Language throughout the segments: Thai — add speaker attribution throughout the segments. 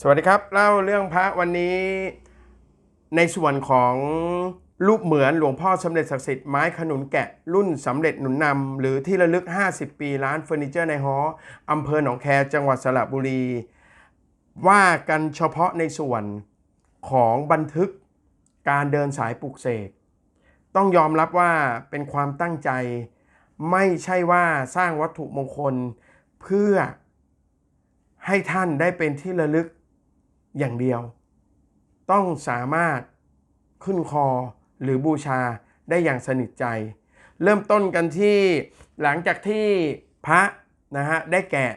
Speaker 1: สวัสดีครับเล่าเรื่องพระวันนี้ในส่วนของรูปเหมือนหลวงพ่อสำเร็จศักดิ์สิทธิ์ไม้ขนุนแกะรุ่นสำเร็จหนุนนำหรือที่ระลึก 50 ปีร้านเฟอร์นิเจอร์ในฮออำเภอหนองแคจังหวัดสระบุรี ว่ากันเฉพาะในส่วนของบันทึกการเดินสายปลุกเสกต้องยอมรับว่าเป็นความตั้งใจ ไม่ใช่ว่าสร้างวัตถุมงคลเพื่อให้ท่านได้เป็นที่ระลึก อย่างเดียว ต้องสามารถขึ้นคอหรือบูชาได้อย่างสนิทใจ เริ่มต้นกันที่หลังจากที่พระนะฮะได้แกะ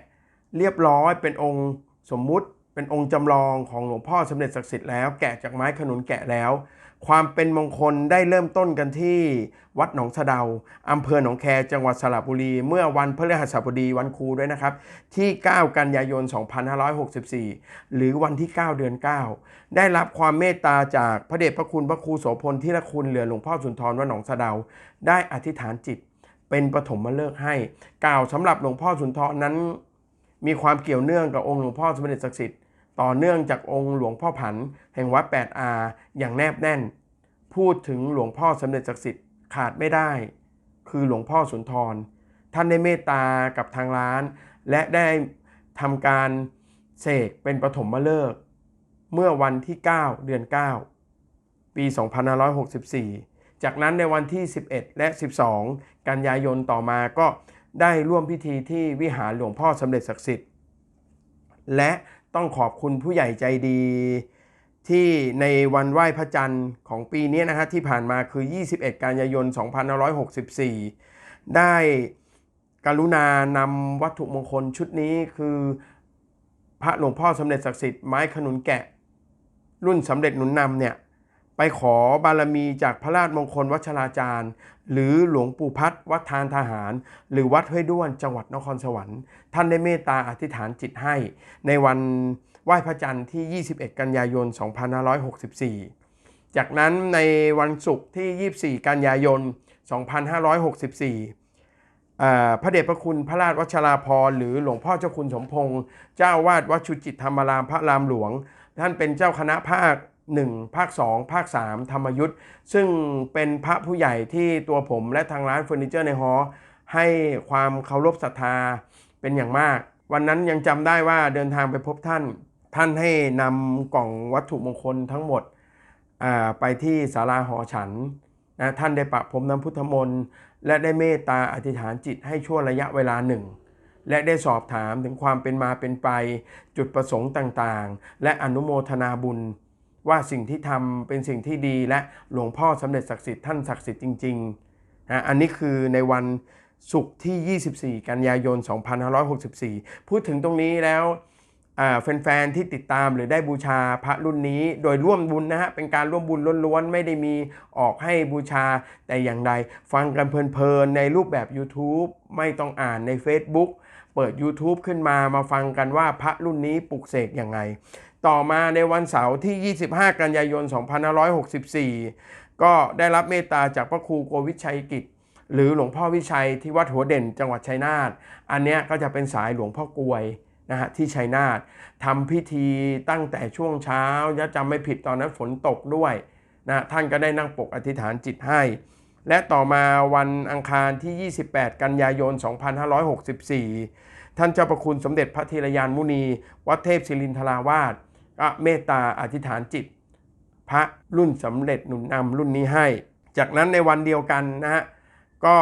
Speaker 1: เรียบร้อยเป็นองค์สมมุติ เป็นองค์จำลองของหลวงพ่อสมเด็จศักดิ์สิทธิ์แล้วแกะจากไม้ขนุนแกะแล้ว ความเป็นมงคลได้เริ่มต้นกันที่วัดหนองสะเดาอำเภอหนองแคจังหวัดสระบุรี เมื่อวันพฤหัสบดีวันครูด้วยนะครับ ที่ 9 กันยายน 2564 หรือวันที่ 9 เดือน 9 ได้รับความเมตตาจากพระเดชพระคุณพระครูโสพลที่ละคุณเหลือหลวงพ่อสุนทรวัดหนองสะเดา ได้อธิษฐานจิตเป็นปฐมฤกษ์ให้ กล่าวสำหรับหลวงพ่อสุนทรนั้น มีความเกี่ยวเนื่องกับองค์หลวงพ่อสมเด็จศักดิ์สิทธิ์ ต่อเนื่องจากองค์หลวงพ่อผัน แห่งวัด8อาอย่างแนบแน่น พูดถึงหลวงพ่อสมเด็จศักดิ์สิทธิ์ขาดไม่ได้ คือหลวงพ่อสุนทร ท่านได้เมตตากับทางร้าน และได้ทำการเสกเป็นปฐมฤกษ์เมื่อวันที่ 9 เดือน 9 ปี 2564 จากนั้นในวันที่ 11 และ 12 กันยายนต่อมาก็ได้ร่วมพิธีที่วิหารหลวงพ่อสมเด็จศักดิ์สิทธิ์ และ ต้องขอบคุณผู้ใหญ่ใจดี ที่ในวันไหว้พระจันทร์ของปีนี้นะฮะที่ผ่านมาคือ 21 กันยายน 2564 ได้กรุณานำวัตถุมงคลชุดนี้คือ พระหลวงพ่อสมเด็จศักดิ์สิทธิ์ไม้ขนุนแกะ รุ่นสำเร็จหนุนนำเนี่ย ไปขอบารมีจากพระราชมงคลวัชราจารย์ หรือหลวงปู่พัดวัดทานทหาร หรือวัดห้วยด้วนจังหวัดนครสวรรค์ ท่านได้เมตตาอธิษฐานจิตให้ ในวันไหว้พระจันทร์ที่ 21 กันยายน 2564 จากนั้นในวันศุกร์ที่ 24 กันยายน 2564พระเดชพระคุณพระราชวัชราพรหรือหลวงพ่อเจ้าคุณสมพงษ์เจ้าวาดวัดชุจิตธรรมรามพระรามหลวง ท่านเป็นเจ้าคณะภาค 1 ภาค 2 ภาค 3 ธรรมยุทธ์ซึ่งเป็นพระผู้ใหญ่ที่ตัวผมและทางร้านเฟอร์นิเจอร์ในฮอให้ความเคารพศรัทธาเป็นอย่างมาก วันนั้นยังจำได้ว่าเดินทางไปพบท่าน ท่านให้นำกล่องวัตถุมงคลทั้งหมดไปที่ศาลาหอฉันนะท่านได้ประพรมน้ำพุทธมนต์และได้เมตตาอธิษฐานจิตให้ชั่วระยะเวลาหนึ่ง และได้สอบถามถึงความเป็นมาเป็นไป จุดประสงค์ต่างๆ และอนุโมทนาบุญ ว่าสิ่งที่ทำเป็นสิ่งที่ดีและหลวงพ่อสำเร็จศักดิ์สิทธิ์ท่านศักดิ์สิทธิ์จริงๆนะอันนี้คือในวันศุกร์ที่ 24 กันยายน 2564 พูดถึงตรงนี้แล้วแฟนๆที่ติดตามหรือได้บูชาพระรุ่นนี้ โดยร่วมบุญนะฮะเป็นการร่วมบุญล้วนๆ ไม่ได้มีออกให้บูชาแต่อย่างใด ฟังกันเพลินๆ ในรูปแบบ YouTube ไม่ต้องอ่านใน Facebook เปิด YouTube ขึ้นมามาฟังกันว่าพระรุ่นนี้ปลุกเสกยังไง ต่อมาในวันเสาร์ที่ 25 กันยายน 2564 ก็ได้รับเมตตาจากพระครูโกวิชัยกิจ หรือหลวงพ่อวิชัยที่วัดหัวเด่นจังหวัดชัยนาทอันเนี้ยก็จะเป็นสายหลวงพ่อกลวยนะฮะที่ชัยนาททำพิธีตั้งแต่ช่วงเช้าถ้าจำไม่ผิดตอนนั้นฝนตกด้วยนะท่านก็ได้นั่งปกอธิษฐานจิตให้ และต่อมาวันอังคารที่ 28 กันยายน 2564 ท่านเจ้าประคุณสมเด็จพระธีรยานมุนี วัดเทพศิรินทราวาส ก็เมตตาอธิษฐานจิต พระรุ่นสำเร็จหนุนนำรุ่นนี้ให้ จากนั้นในวันเดียวกันนะฮะก็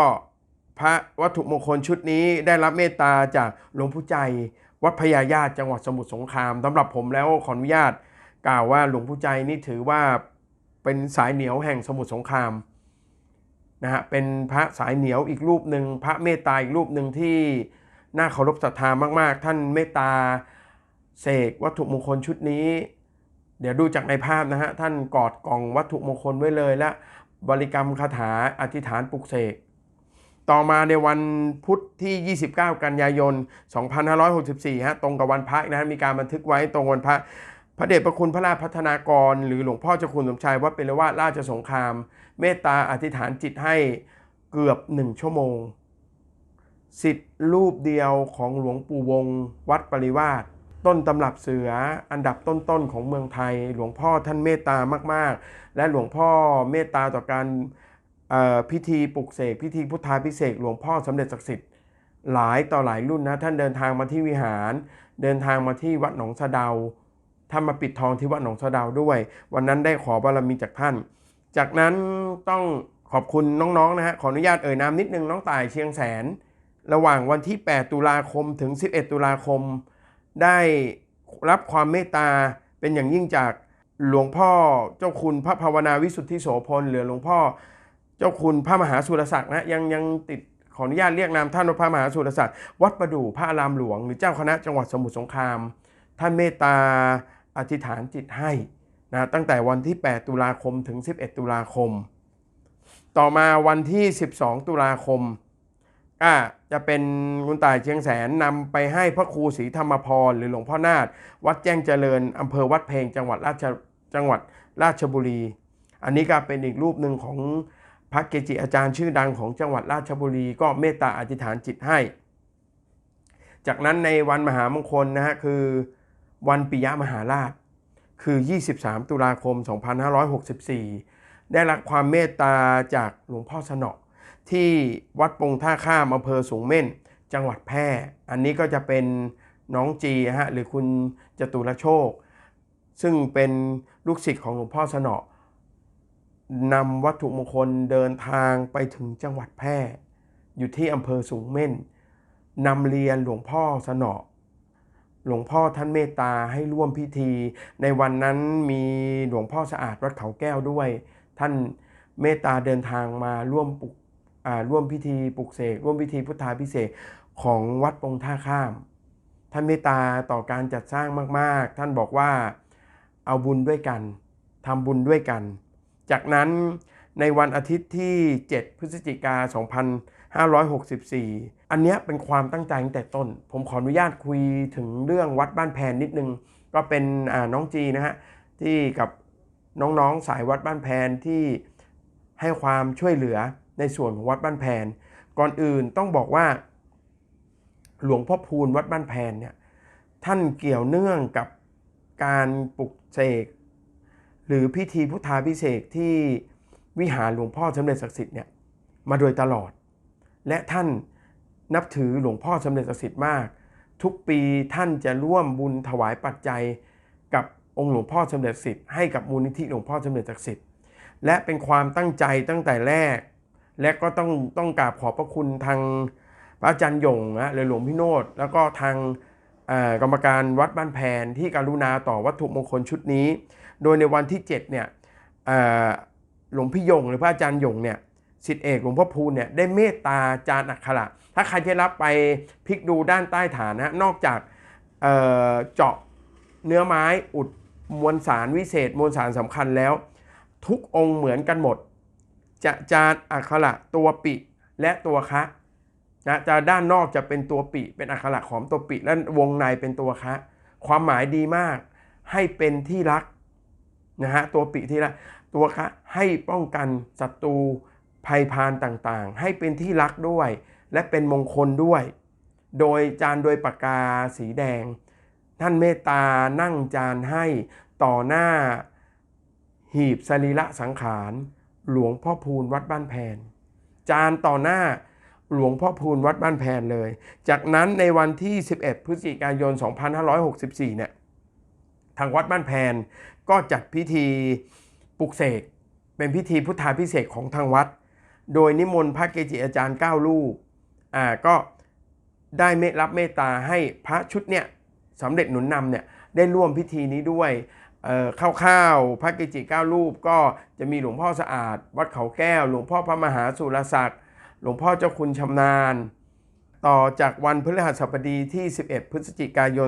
Speaker 1: พระวัตถุมงคลชุดนี้ได้รับเมตตาจากหลวงปู่ใจ วัดพญาญาติจังหวัดสมุทรสงครามสำหรับผมแล้วขออนุญาตกล่าวว่าหลวงปู่ใจนี่ถือว่าเป็นสายเหนียวแห่งสมุทรสงครามนะฮะเป็นพระสายเหนียวอีกรูปหนึ่งพระเมตตาอีกรูปหนึ่งที่น่าเคารพศรัทธามาก ๆ ท่านเมตตา เสกวัตถุมงคลชุดนี้ เดี๋ยวดูจากในภาพนะฮะ ท่านกอดกล่องวัตถุมงคลไว้เลยและบริกรรมคาถาอธิษฐานปลุกเสกต่อมาในวันพุธที่ 29 กันยายน 2564 ฮะ ตรงกับวันพระนะมีการบันทึกไว้ตรงวันพระ พระเดชพระคุณพระราชพัฒนากร หรือหลวงพ่อเจ้าคุณสมชายวัดเปรวาราชสงคราม เมตตาอธิษฐานจิตให้เกือบ1ชั่วโมง สิทธิ์รูปเดียวของหลวงปู่วง วัดปริวาส ต้นตำรับเสืออันดับต้นๆของเมืองไทย หลวงพ่อท่านเมตตามากๆ และหลวงพ่อเมตตาต่อการพิธีปลุกเสกพิธีพุทธาพิเศษหลวงพ่อสำเร็จศักดิ์สิทธิ์หลายต่อหลายรุ่นนะท่านเดินทางมาที่วิหาร เดินทางมาที่วัดหนองสะเดาท่านมาปิดทองที่วัดหนองสะเดาด้วย วันนั้นได้ขอบารมีจากท่าน จากนั้นต้องขอบคุณน้องๆนะฮะขออนุญาตเอ่ยนามนิดนึงน้องต่ายเชียงแสน ระหว่างวันที่ 8 ตุลาคมถึง 11 ตุลาคม ได้รับความเมตตาเป็นอย่างยิ่งจากหลวงพ่อเจ้าคุณพระภาวนาวิสุทธิโสพลหรือหลวงพ่อเจ้าคุณพระมหาสุรศักดิ์นะยังยังติดขออนุญาตเรียกนามท่านว่าพระมหาสุรศักดิ์วัดประดู่พระอารามหลวง หรือเจ้าคณะจังหวัดสมุทรสงคราม ท่านเมตตาอธิษฐานจิตให้นะตั้งแต่วันที่ 8 ตุลาคมถึง 11 ตุลาคม ต่อมาวันที่ 12 ตุลาคม ก็จะเป็นคุณต่ายเชียงแสนนำไปให้พระครูศรีธรรมพรหรือหลวงพ่อนาฏวัดแจ้งเจริญอำเภอวัดเพลงจังหวัดราชจังหวัดราชบุรี อันนี้ก็เป็นอีกรูปหนึ่งของพระเกจิอาจารย์ชื่อดังของจังหวัดราชบุรี ก็เมตตาอธิษฐานจิตให้ จากนั้นในวันมหามงคลนะฮะคือวันปิยมหาราชคือ 23 ตุลาคม 2564 ได้รับความเมตตาจากหลวงพ่อสนอ ที่วัดปงท่าข้ามอำเภอสูงเม่น จังหวัดแพร่ อันนี้ก็จะเป็นน้องจีฮะหรือคุณจตุรโชค ซึ่งเป็นลูกศิษย์ของหลวงพ่อสนอนำวัตถุมงคลเดินทางไปถึงจังหวัดแพร่ อยู่ที่อำเภอสูงเม่นนำเรียนหลวงพ่อสนอหลวงพ่อท่านเมตตาให้ร่วมพิธี ในวันนั้นมีหลวงพ่อสะอาดวัดเขาแก้วด้วย ท่านเมตตาเดินทางมาร่วมปลุก ร่วมพิธีปลุกเสกร่วมพิธีพุทธาพิเศษของวัดปงท่าข้าม ท่านเมตตาต่อการจัดสร้างมาก ๆ ท่านบอกว่าเอาบุญด้วยกันทำบุญด้วยกัน จากนั้นในวันอาทิตย์ที่ 7 พฤศจิกา 2564 อันนี้เป็นความตั้งใจตั้งแต่ต้น ผมขออนุญาตคุยถึงเรื่องวัดบ้านแพนนิดนึง ก็เป็นน้องจีนะฮะที่กับน้องๆสายวัดบ้านแพนที่ให้ความช่วยเหลือ ในส่วนของวัดบ้านแพน ก่อนอื่นต้องบอกว่า หลวงพ่อพูนวัดบ้านแพนเนี่ยท่านเกี่ยวเนื่องกับการปลุกเสกหรือพิธีพุทธาพิเศษที่วิหารหลวงพ่อสมเด็จศักดิ์สิทธิ์เนี่ยมาโดยตลอด และท่านนับถือหลวงพ่อสมเด็จศักดิ์สิทธิ์มาก ทุกปีท่านจะร่วมบุญถวายปัจจัยกับองค์หลวงพ่อสมเด็จศักดิ์สิทธิ์ให้กับมูลนิธิหลวงพ่อสมเด็จศักดิ์สิทธิ์และเป็นความตั้งใจตั้งแต่แรก และก็ต้องต้องกราบขอบพระคุณทางพระอาจารย์หยงนะหรือหลวงพี่โนตแล้วก็ทางกรรมการวัดบ้านแพนที่กรุณาต่อวัตถุมงคลชุดนี้ โดยในวันที่ 7 เนี่ยหลวงพี่ยงหรือพระอาจารย์หยงเนี่ยสิทธิเอกหลวงพ่อพูนเนี่ยได้เมตตาจารย์อักขระ ถ้าใครที่รับไปพลิกดูด้านใต้ฐานนะนอกจากเเจาะเนื้อไม้อุดมวลสารวิเศษ มวลสารสำคัญแล้ว ทุกองค์เหมือนกันหมด จะจานอักขระตัวปิ และตัวคะนะจะด้านนอกจะเป็นตัวปิ เป็นอักขระของตัวปิ และวงในเป็นตัวคะ ความหมายดีมาก ให้เป็นที่รักนะฮะตัวปิที่รักตัวคะให้ป้องกันศัตรูภัยพานต่างๆ ให้เป็นที่รักด้วย และเป็นมงคลด้วย โดยจานโดยปากกาสีแดง ท่านเมตตานั่งจานให้ต่อหน้า หีบสรีระสังขาร หลวงพ่อพูนวัดบ้านแพน จานต่อหน้าหลวงพ่อพูนวัดบ้านแพนเลย จากนั้นในวันที่ 11 พฤศจิกายน 2564 เนี่ย ทางวัดบ้านแพนก็จัดพิธีปลุกเสก เป็นพิธีพุทธาพิเศษของทางวัด โดยนิมนต์พระเกจิอาจารย์9รูปอ่า ก็ได้เมตรับเมตตาให้พระชุดเนี่ยสำเร็จหนุนนำเนี่ยได้ร่วมพิธีนี้ด้วย เอ่อคร่าวๆพระเกจิเก้ารูปก็จะมีหลวงพ่อสะอาด วัดเขาแก้ว หลวงพ่อพระมหาสุรศักดิ์ หลวงพ่อเจ้าคุณชำนาญ ต่อจากวันพฤหัสบดีที่ 11 พฤศจิกายน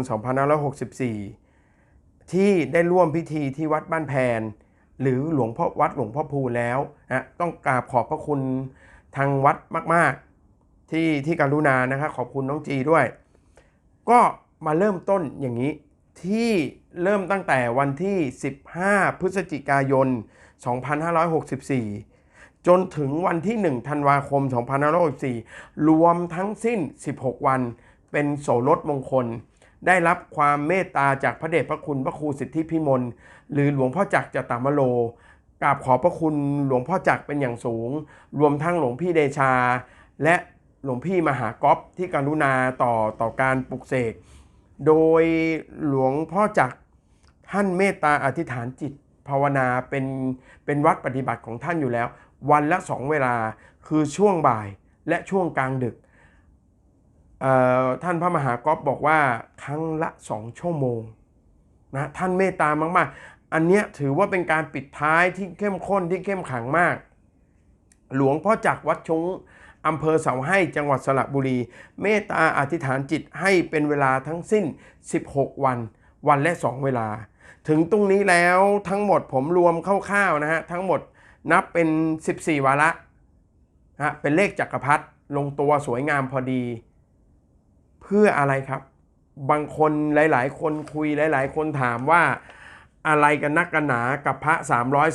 Speaker 1: 2564 ที่ได้ร่วมพิธีที่วัดบ้านแพน หรือหลวงพ่อวัดหลวงพ่อภูแล้วนะต้องกราบขอบพระคุณทางวัดมาก ๆ ที่ที่การุณานะครับขอบคุณน้องจีด้วย ก็มาเริ่มต้นอย่างนี้ที่ เริ่มตั้งแต่วันที่ 15 พฤศจิกายน 2564 จนถึงวันที่ 1 ธันวาคม 2564 รวมทั้งสิ้น 16 วัน เป็นโสรถมงคล ได้รับความเมตตาจากพระเดชพระคุณพระครูสิทธิพิมล หรือหลวงพ่อจักรจตามโลกราบขอพระคุณหลวงพ่อจักรเป็นอย่างสูง รวมทั้งหลวงพี่เดชา และหลวงพี่มหาก๊อฟที่กรุณาต่อต่อการปลุกเสก โดยหลวงพ่อจักรท่านเมตตาอธิษฐานจิตภาวนาเป็นเป็นวัดปฏิบัติของท่านอยู่แล้ว วันละสองเวลาคือช่วงบ่ายและช่วงกลางดึก ท่านพระมหากรอบบอกว่าครั้งละสองชั่วโมงนะท่านเมตตามากๆ อันเนี้ยถือว่าเป็นการปิดท้ายที่เข้มข้นที่เข้มขังมาก หลวงพ่อจักรวัดชง อำเภอเสาให้จังหวัดสระบุรี เมตตาอธิษฐานจิตให้เป็นเวลาทั้งสิ้น 16 วัน วันและ 2 เวลา ถึงตรงนี้แล้วทั้งหมดผมรวมคร่าวๆนะฮะ ทั้งหมดนับเป็น 14 วาระนะฮะเป็นเลขจักรพรรดิลงตัวสวยงามพอดี เพื่ออะไรครับ บางคนหลาย ๆ คนคุยหลาย ๆ คนถามว่าอะไรกันนักกันหนากับพระ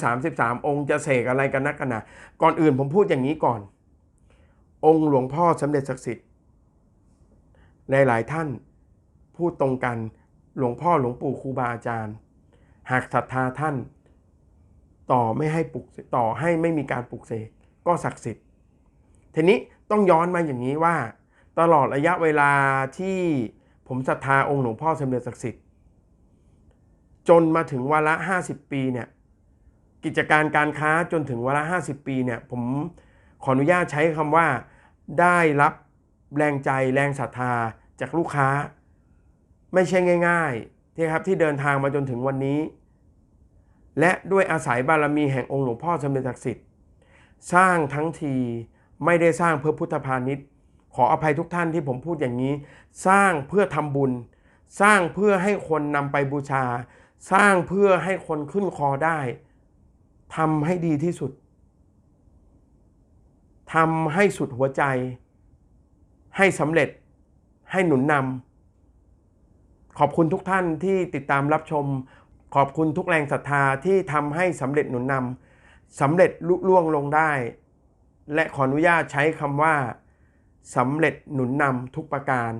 Speaker 1: 333 องค์จะเสกอะไรกันนักกันหนาก่อนอื่นผมพูดอย่างนี้ก่อน องค์หลวงพ่อสมเด็จศักดิ์สิทธิ์ในหลายท่านพูดตรงกันหลวงพ่อหลวงปู่ครูบาอาจารย์ หากศรัทธาท่าน ต่อไม่ให้ปลุกต่อให้ไม่มีการปลุกเสกก็ศักดิ์สิทธิ์ทีนี้ต้องย้อนมาอย่างนี้ว่า ตลอดระยะเวลาที่ผมศรัทธาองค์หลวงพ่อสมเด็จศักดิ์สิทธิ์จนมาถึงวาระ 50 ปีเนี่ยกิจการการค้าจนถึงวาระ 50 ปีเนี่ยผมขออนุญาตใช้คำว่า ได้รับแรงใจแรงศรัทธาจากลูกค้า ไม่ใช่ง่ายๆที่ครับที่เดินทางมาจนถึงวันนี้ และด้วยอาศัยบารมีแห่งองค์หลวงพ่อสมเด็จศักดิ์สิทธิ์สร้างทั้งทีไม่ได้สร้างเพื่อพุทธพาณิชย์ขออภัยทุกท่านที่ผมพูดอย่างนี้ สร้างเพื่อทำบุญ สร้างเพื่อให้คนนำไปบูชา สร้างเพื่อให้คนขึ้นคอได้ทำให้ดีที่สุด ทำให้สุดหัวใจ ให้สำเร็จให้หนุนนำขอบคุณทุกท่านที่ติดตามรับชม ขอบคุณทุกแรงศรัทธาที่ทำให้สำเร็จหนุนนำสำเร็จลุล่วงลงได้ และขออนุญาตใช้คำว่าสำเร็จหนุนนำทุกประการ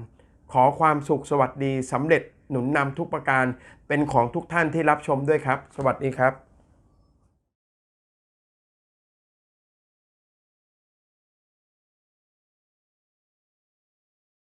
Speaker 1: ขอความสุขสวัสดีสำเร็จหนุนนำทุกประการเป็นของทุกท่านที่รับชมด้วยครับ สวัสดีครับ